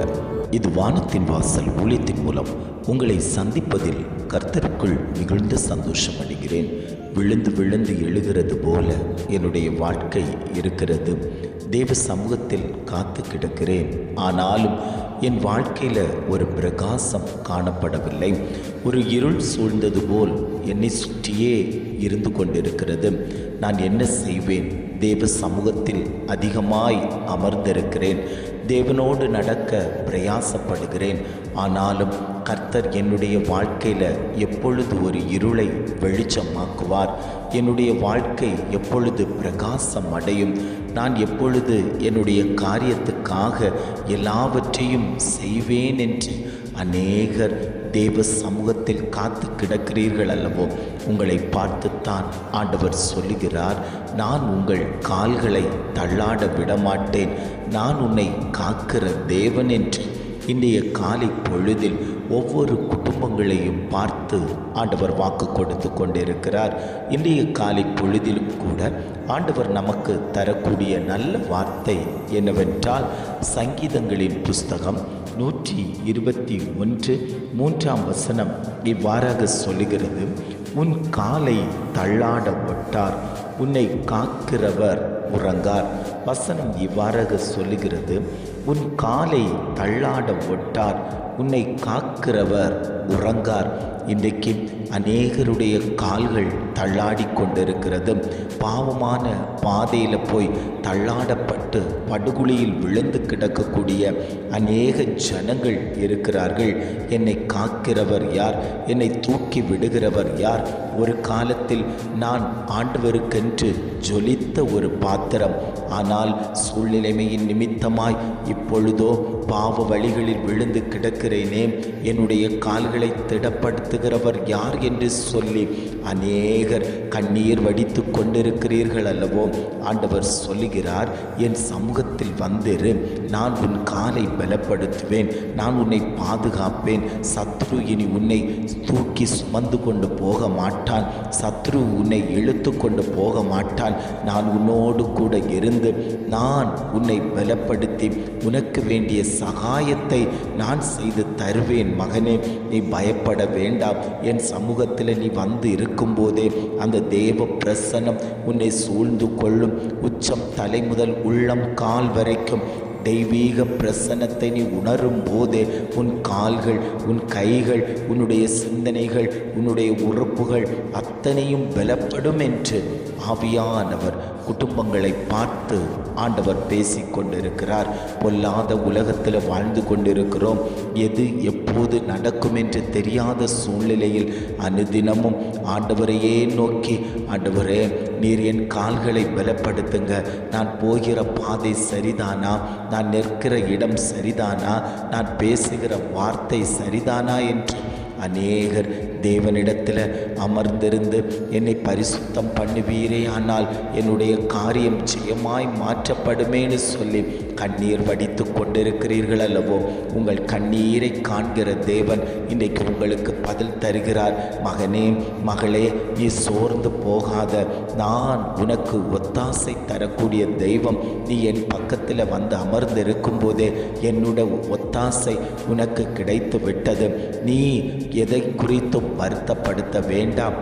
பிரியமானவர்களே இது வானத்தின் வாசல் ஊழியத்தின் மூலம் உங்களை சந்திப்பதில் கர்த்தருக்குள் மிகுந்த சந்தோஷம் அடைகிறேன். விழுந்து விழுந்து எழுகிறது போல என்னுடைய வாழ்க்கை இருக்கிறது. தேவ சமூகத்தில் காத்து கிடக்கிறேன். ஆனாலும் என் வாழ்க்கையில் ஒரு பிரகாசம் காணப்படவில்லை. ஒரு இருள் சூழ்ந்தது போல் என்னை சுற்றியே இருந்து கொண்டிருக்கிறது. நான் என்ன செய்வேன்? தேவ சமூகத்தில் அதிகமாய் அமர்ந்திருக்கிறேன். தேவனோடு நடக்க பிரயாசப்படுகிறேன். ஆனாலும் கர்த்தர் என்னுடைய வாழ்க்கையில் எப்பொழுது ஒரு இருளை வெளிச்சமாக்குவார்? என்னுடைய வாழ்க்கை எப்பொழுது பிரகாசம் அடையும் நான் எப்பொழுது என்னுடைய காரியத்துக்காக எல்லாவற்றையும் செய்வேன் என்று அநேகர் தேவ சமூகத்தில் காத்து கிடக்கிறீர்கள் அல்லவோ உங்களை பார்த்துத்தான் ஆண்டவர் சொல்லுகிறார் நான் உங்கள் கால்களை தள்ளாட விடமாட்டேன் நான் உன்னை காக்கிற தேவன் என்று. இன்றைய காலை பொழுதில் ஒவ்வொரு குடும்பங்களையும் பார்த்து ஆண்டவர் வாக்கு கொடுத்து கொண்டிருக்கிறார். இன்றைய காலை பொழுதிலும் கூட ஆண்டவர் நமக்கு தரக்கூடிய நல்ல வார்த்தை என்னவென்றால் சங்கீதங்களின் புஸ்தகம் நூற்றி இருபத்தி ஒன்று மூன்றாம் வசனம் இவ்வாறாக சொல்லுகிறது உன் காலை தள்ளாட ஒட்டார் உன்னை காக்கிறவர் உறங்கார். வசனம் இவ்வாறாக சொல்லுகிறது உன் காலை தள்ளாட ஒட்டார். உன்னை காக்கிறவர் உறங்கார். இன்றைக்கு அநேகருடைய கால்கள் தள்ளாடி கொண்டிருக்கிறது. பாவமான பாதையில் போய் தள்ளாடப்பட்டு படுகுழியில் விழுந்து கிடக்கக்கூடிய அநேக ஜனங்கள் இருக்கிறார்கள். என்னை காக்கிறவர் யார்? என்னை தூக்கி விடுகிறவர் யார்? ஒரு காலத்தில் நான் ஆண்டவருக்கென்று ஜொலித்த ஒரு பாத்திரம். ஆனால் சூழ்நிலைமையின் நிமித்தமாய் இப்பொழுதோ பாவ வழிகளில் விழுந்து கிடக்கிறேனே என்னுடைய கால்களை திடப்படுத்துகிறவர் யார் என்று சொல்லி அநேகர் கண்ணீர் வடித்து கொண்டிருக்கிறீர்கள் அல்லவோ? ஆண்டவர் சொல்லுகிறார் என் சமூகத்தில் வந்திரு நான் உன் காலை பலப்படுத்துவேன் நான் உன்னை பாதுகாப்பேன் சத்ரு இனி உன்னை தூக்கி சுமந்து கொண்டு போக மாட்டான் சத்ரு உன்னை இழுத்து கொண்டு போக மாட்டான். நான் உன்னோடு கூட இருந்து நான் உன்னை பலப்படுத்தி உனக்கு வேண்டிய சகாயத்தை நான் செய்து தருவேன் மகனே. நீ பயப்பட வேண்டாம். என் சமூகத்தில் நீ வந்து இருக்கும்போதே அந்த தேவ பிரசன்னம் உன்னை சூழ்ந்து கொள்ளும். உச்சம் தலை முதல் உள்ளம் கால் வரைக்கும் தெய்வீக பிரசன்னத்தை நீ உணரும் போதே உன் கால்கள் உன் கைகள் உன்னுடைய சிந்தனைகள் உன்னுடைய உறுப்புகள் அத்தனையும் பலப்படும் என்று ஆவியானவர் குடும்பங்களை பார்த்து ஆண்டவர் பேசி கொண்டிருக்கிறார் பொல்லாத உலகத்தில் வாழ்ந்து கொண்டிருக்கிறோம். எது எப்போது நடக்கும் என்று தெரியாத சூழ்நிலையில் அனுதினமும் ஆண்டவரையே நோக்கி ஆண்டவரே நீர் என் கால்களை பலப்படுத்துங்க. நான் போகிற பாதை சரிதானா? நான் நிற்கிற இடம் சரிதானா? நான் பேசுகிற வார்த்தை சரிதானா என்று அநேகர் தேவனிடத்தில் அமர்ந்திருந்து என்னை பரிசுத்தம் பண்ணுவீரே ஆனால் என்னுடைய காரியம் ஜெயமாய் மாற்றப்படுமேன்னு சொல்லி கண்ணீர் வடித்து கொண்டிருக்கிறீர்கள் அல்லவோ? உங்கள் கண்ணீரை காண்கிற தேவன் இன்றைக்கு உங்களுக்கு பதில் தருகிறார். மகனே மகளே நீ சோர்ந்து போகாத. நான் உனக்கு ஒத்தாசை தரக்கூடிய தெய்வம். நீ என் பக்கத்தில் வந்து அமர்ந்து இருக்கும்போதே என்னோட ஒத்தாசை உனக்கு கிடைத்து விட்டது நீ எதை குறித்தும் வருத்தப்படுத்த வேண்டாம்.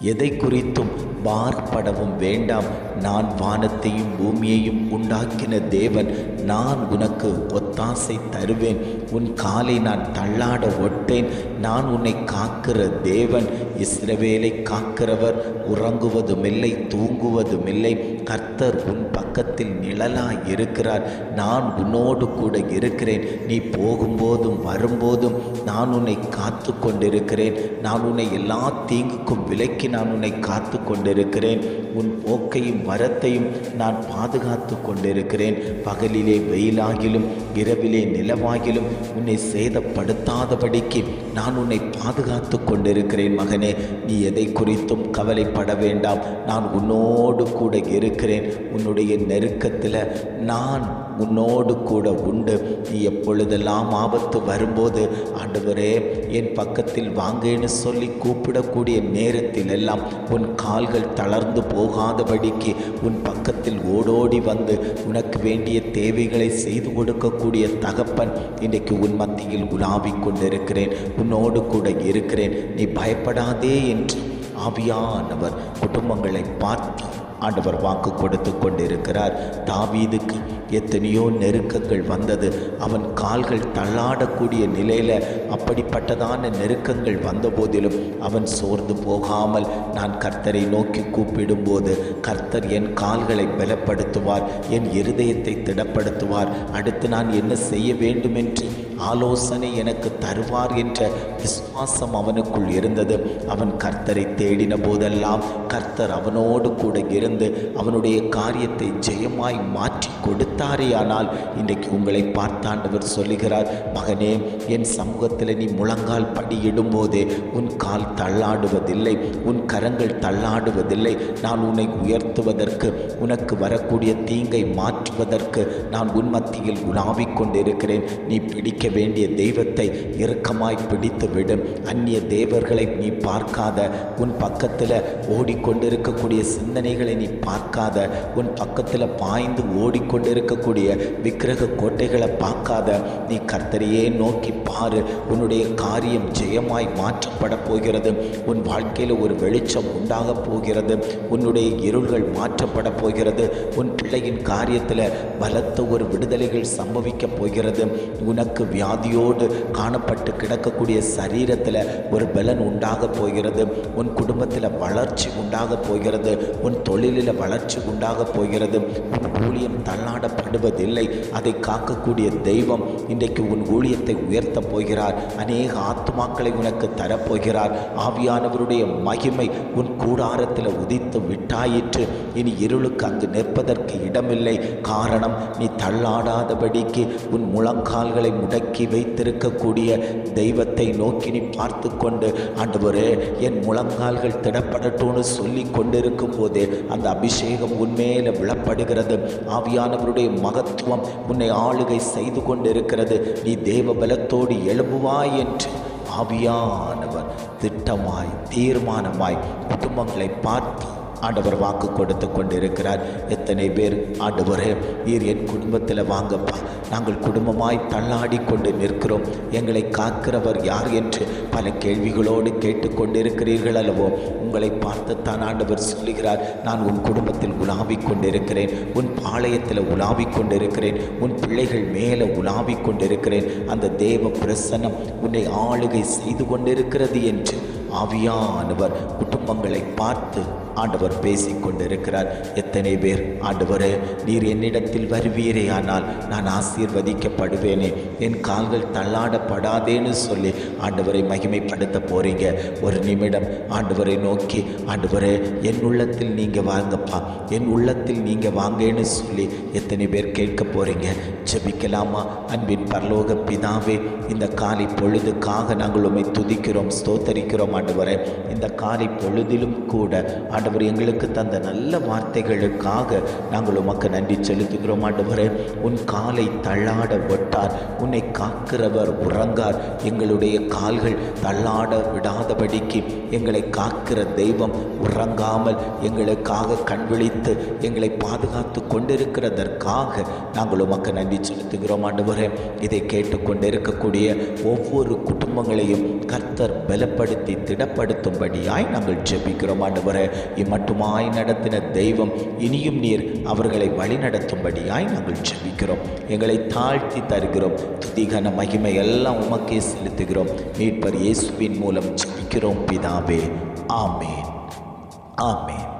எதை குறித்தும் பார்ப்படவும் வேண்டாம். நான் வானத்தையும் பூமியையும் உண்டாக்கின தேவன் நான் உனக்கு ஒத்தாசை தருவேன். உன் காலை நான் தள்ளாட ஒட்டேன். நான் உன்னை காக்கிற தேவன் இஸ்ரவேலை காக்கிறவர் உறங்குவதுமில்லை தூங்குவதுமில்லை. கர்த்தர் உன் பக்கத்தில் நிழலாய் இருக்கிறார். நான் உன்னோடு கூட இருக்கிறேன். நீ போகும்போதும் வரும்போதும் நான் உன்னை காத்து கொண்டிருக்கிறேன் நான் உன்னை எல்லா தீங்குக்கும் விலக்கி நான் உன்னை காத்து கொண்டிருக்கிறேன் உன் போக்கையும் வரத்தையும் நான் பாதுகாத்து கொண்டிருக்கிறேன். பகலிலே வெயிலாகிலும் இரவிலே நிலவாகிலும் உன்னை சேதப்படுத்தாதபடிக்கு நான் உன்னை பாதுகாத்து கொண்டிருக்கிறேன் மகனே. நீ எதை குறித்தும் கவலைப்பட வேண்டாம். நான் உன்னோடு கூட இருக்கிறேன். உன்னுடைய நெருக்கத்தில் நான் உன்னோடு கூட உண்டு. நீ எப்பொழுதெல்லாம் ஆபத்து வரும்போது ஆண்டவரே என் பக்கத்தில் வாங்கன்னு சொல்லி கூப்பிடக்கூடிய நேரத்தில் எல்லாம் உன் கால்கள் தளர்ந்து போகாதபடிக்கு உன் பக்கத்தில் ஓடோடி வந்து உனக்கு வேண்டிய தேவைகளை செய்து கொடுக்கக்கூடிய தகப்பன் இன்றைக்கு உன் மத்தியில் உலாவிக் கொண்டிருக்கிறேன். உன்னோடு கூட இருக்கிறேன். நீ பயப்படாதே என்று ஆவியானவர் குடும்பங்களை பார்த்து ஆண்டவர் வாக்கு கொடுத்து கொண்டிருக்கிறார். தாவீதுக்கு எத்தனையோ நெருக்கங்கள் வந்தது. அவன் கால்கள் தள்ளாடக்கூடிய நிலையில் அப்படிப்பட்டதான நெருக்கங்கள் வந்தபோதிலும் அவன் சோர்ந்து போகாமல் நான் கர்த்தரை நோக்கி கூப்பிடும்போது கர்த்தர் என் கால்களை பலப்படுத்துவார் என் இருதயத்தை திடப்படுத்துவார். அடுத்து நான் என்ன செய்ய வேண்டும் என்று ஆலோசனை எனக்கு தருவார் என்ற விசுவாசம் அவனுக்குள் இருந்தது. அவன் கர்த்தரை தேடின போதெல்லாம் கர்த்தர் அவனோடு கூட இருந்து அவனுடைய காரியத்தை ஜெயமாய் மாற்றி கொடுத்தாரே ஆனால் இன்றைக்கு உங்களை பார்த்தாண்டவர் சொல்லுகிறார் மகனே என் சமூகத்தில் நீ முழங்கால் படியிடும்போது உன் கால் தள்ளாடுவதில்லை உன் கரங்கள் தள்ளாடுவதில்லை. நான் உன்னை உயர்த்துவதற்கு உனக்கு வரக்கூடிய தீங்கை மாற்றுவதற்கு நான் உன் மத்தியில் உலாவிக் கொண்டிருக்கிறேன். நீ பிடிக்க வேண்டிய தெய்வத்தை இறுக்கமாய் பிடித்து விடும் அந்நிய தேவர்களை நீ பார்க்காத. உன் பக்கத்தில் ஓடிக்கொண்டிருக்கக்கூடிய சிந்தனைகளை நீ பார்க்காத. உன் பக்கத்தில் பாய்ந்து ஓடிக்கொண்டிருக்கக்கூடிய விக்கிரக கோட்டைகளை பார்க்காத. நீ கர்த்தரையே நோக்கி பாரு. உன்னுடைய காரியம் ஜெயமாய் மாற்றப்பட போகிறது. உன் வாழ்க்கையில் ஒரு வெளிச்சம் உண்டாக போகிறது. உன்னுடைய இருள்கள் மாற்றப்பட போகிறது. உன் பிள்ளையின் காரியத்தில் பலத்த ஒரு விடுதலைகள் சம்பவிக்க போகிறது. உனக்கு வியாதியோடு காணப்பட்டு கிடக்கக்கூடிய சரீரத்தில் ஒரு பலன் உண்டாக போகிறது. உன் குடும்பத்தில் வளர்ச்சி உண்டாக போகிறது. உன் தொழிலில் வளர்ச்சி உண்டாக போகிறது. உன் ஊழியம் தள்ளாடப்படுவதில்லை. அதை காக்கக்கூடிய தெய்வம் இன்றைக்கு உன் ஊழியத்தை உயர்த்த போகிறார். அநேக ஆத்மாக்களை உனக்கு தரப்போகிறார். ஆவியானவருடைய மகிமை உன் கூடாரத்தில் உதித்து விட்டாயிற்று. இனி இருளுக்கு அங்கு நிற்பதற்கு இடமில்லை. காரணம் நீ தள்ளாடாதபடிக்கு உன் முழங்கால்களை முடக்கி வைத்திருக்கக்கூடிய தெய்வத்தை நோக்கி நீ பார்த்து கொண்டு ஆண்டவரே என் முழங்கால்கள் திடப்படட்டும்னு சொல்லி கொண்டிருக்கும் போது அந்த அபிஷேகம் உன்மேல விழப்படுகிறது. ஆவியானவருடைய மகத்துவம் உன்னை ஆளுகை செய்து கொண்டிருக்கிறது. நீ தேவ பலத்தோடு எழும்புவாய் என்று ஆவியானவர் திட்டமாய் தீர்மானமாய் குடும்பங்களை பார்த்து ஆண்டவர் வாக்கு கொடுத்து கொண்டிருக்கிறார். எத்தனை பேர் ஆண்டவரே நீர் என் குடும்பத்தில் வாங்கப்பா. நாங்கள் குடும்பமாய் தள்ளாடி கொண்டு நிற்கிறோம். எங்களை காக்கிறவர் யார் என்று பல கேள்விகளோடு கேட்டுக்கொண்டிருக்கிறீர்கள் அல்லவோ? உங்களை பார்த்துத்தான் ஆண்டவர் சொல்லுகிறார். நான் உன் குடும்பத்தில் உலாவிக் கொண்டிருக்கிறேன். உன் பாளையத்தில் உலாவிக் கொண்டிருக்கிறேன். உன் பிள்ளைகள் மேலே உலாவிக் கொண்டிருக்கிறேன். அந்த தேவ பிரசன்னம் உன்னை ஆளுகை செய்து கொண்டிருக்கிறது என்று ஆவியானவர் குடும்பங்களை பார்த்து ஆண்டவர் பேசிக் கொண்டிருக்கிறார் எத்தனை பேர் ஆண்டவரே நீர் என்னிடத்தில் வருவீரே ஆனால் நான் ஆசீர்வதிக்கப்படுவேனே. என் கால்கள் தள்ளாடப்படாதேன்னு சொல்லி ஆண்டவரை மகிமைப்படுத்த போறீங்க. ஒரு நிமிடம் ஆண்டவரை நோக்கி ஆண்டவரே என் உள்ளத்தில் நீங்கள் வாங்கப்பா. என் உள்ளத்தில் நீங்கள் வாங்கன்னு சொல்லி எத்தனை பேர் கேட்க போறீங்க. ஜெபிக்கலாமா? அன்பின் பரலோக பிதாவே இந்த காலை பொழுதுக்காக நாங்கள் உண்மை துதிக்கிறோம் ஸ்தோத்தரிக்கிறோம் ஆண்டவரே. இந்த காலை பொழுதிலும் கூட ஆண்டவர் எங்களுக்கு தந்த நல்ல வார்த்தைகளுக்காக நாங்கள் உமக்கு நன்றி செலுத்துகிறோம் ஆண்டவரே. உன் காலை தள்ளாட விட்டார் உன்னை காக்கிறவர் உறங்கார். எங்களுடைய கால்கள் தள்ளாட விடாதபடிக்கு எங்களை காக்கிற தெய்வம் உறங்காமல் எங்களுக்காக கண் விழித்து எங்களை பாதுகாத்து கொண்டிருக்கிறதற்காக நாங்கள் உமக்கு நன்றி செலுத்துகிறோம் ஆண்டவரே. இதை கேட்டுக்கொண்டிருக்கக்கூடிய ஒவ்வொரு குடும்பங்களையும் கர்த்தர் பலப்படுத்தி திடப்படுத்தும்படியாய் நாங்கள் ஜெபிக்கிறோம் ஆண்டவரே. இம்மட்டுமாய் நடத்தின தெய்வம் இனியும் நீர் அவர்களை வழிநடத்தும்படியாய் நாங்கள் ஜெபிக்கிறோம். எங்களை தாழ்த்தி தருகிறோம். துதிகன மகிமை எல்லாம் உமக்கே செலுத்துகிறோம். மீட்பர் இயேசுவின் மூலம் ஜெபிக்கிறோம் பிதாவே. ஆமேன். ஆமேன்.